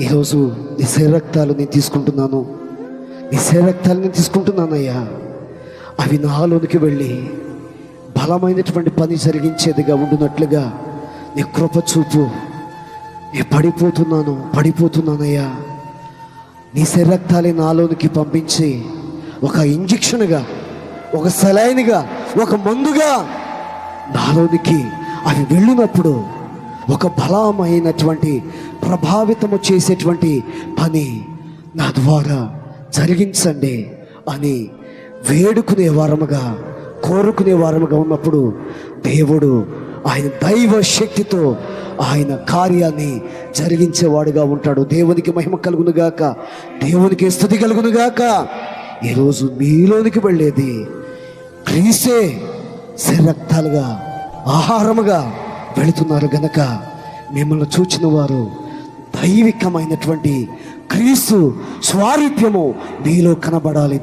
ఈరోజు నీ శరీరక్తాలు నేను తీసుకుంటున్నాను. నీ శరీరక్తాలు నేను తీసుకుంటున్నానయ్యా. అవి నాలోనికి వెళ్ళి బలమైనటువంటి పని జరిగించేదిగా ఉండునట్లుగా నీ కృప చూపు. నేను పడిపోతున్నాను పడిపోతున్నానయ్యా. నీ శరీరక్తాలే నాలోనికి పంపించి ఒక ఇంజక్షన్గా ఒక సెలైన్గా ఒక మందుగా నాలోనికి అవి వెళ్ళినప్పుడు ఒక బలమైనటువంటి ప్రభావితము చేసేటువంటి పని నా ద్వారా జరిగించండి అని వేడుకునే వారముగా కోరుకునే వారముగా ఉన్నప్పుడు దేవుడు ఆయన దైవ శక్తితో ఆయన కార్యాన్ని జరిగించేవాడుగా ఉంటాడు. దేవునికి మహిమ కలుగునుగాక. దేవునికి స్థుతి కలుగునుగాక. ఈరోజు మీలోనికి వెళ్ళేది క్రీసే శరక్తాలుగా ఆహారముగా వెళుతున్నారు గనక మిమ్మల్ని చూచిన వారు దైవికమైనటువంటి క్రీస్తు స్వారూప్యము మీలో కనబడాలి.